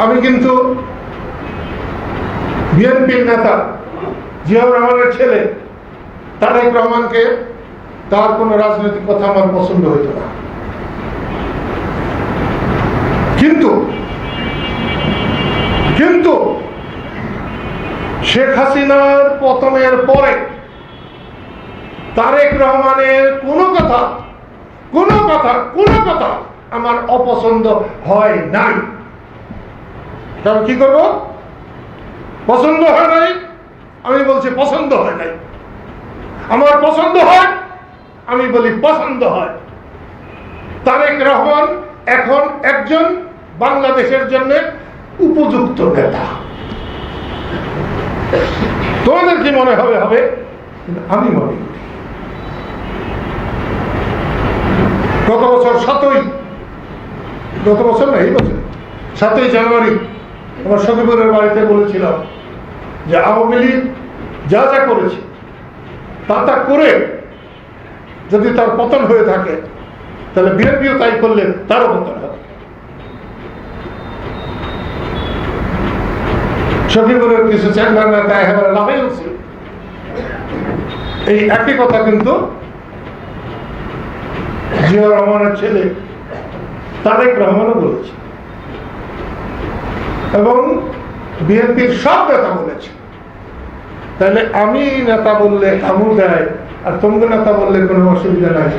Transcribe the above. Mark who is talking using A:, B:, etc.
A: আমি কিন্তু বিএনপির নেতা জিয়াউর রহমানের ছেলে, তারেক রহমানকে তার কোনো রাজনৈতিক কথা আমার পছন্দ হইত না। কিন্তু কিন্তু শেখ হাসিনার পতনের পরে তারেক রহমানের কোনো কথা কোনো কথা কোনো কথা আমার অপছন্দ হয় নাই। তাহলে কি করব? পছন্দ হয় নাই? আমি বলছি পছন্দ হয় নাই। আমার পছন্দ হয়, আমি বলি পছন্দ হয়। তারেক রহমান এখন একজন বাংলাদেশের জন্য উপযুক্ত নেতা। তোমাদের কি মনে হবে? হবে? আমি মনে করি। গত বছর সাতই, গত বছর না, এই বছর সাতই জানুয়ারি আমার সখীপুরের বাড়িতে বলেছিলাম যে আওয়ামী লীগ যা যা করেছে, তা তা করে যদি তার পতন হয়ে থাকে, তাহলে বিএনপিও তাই করলে তারও পতন হবে। সখীপুরের কিছু চেম্বার নেতা একেবারে লাভে উঠছে এই একই কথা কিন্তু জিয়া রহমানের ছেলে তারেক রহমানও বলেছে। বিএনপির সব নেতা বলেছে। তাহলে আমি নেতা বললে আমু দেয়, আর তোমাকে নেতা বললে কোনো অসুবিধা নাই।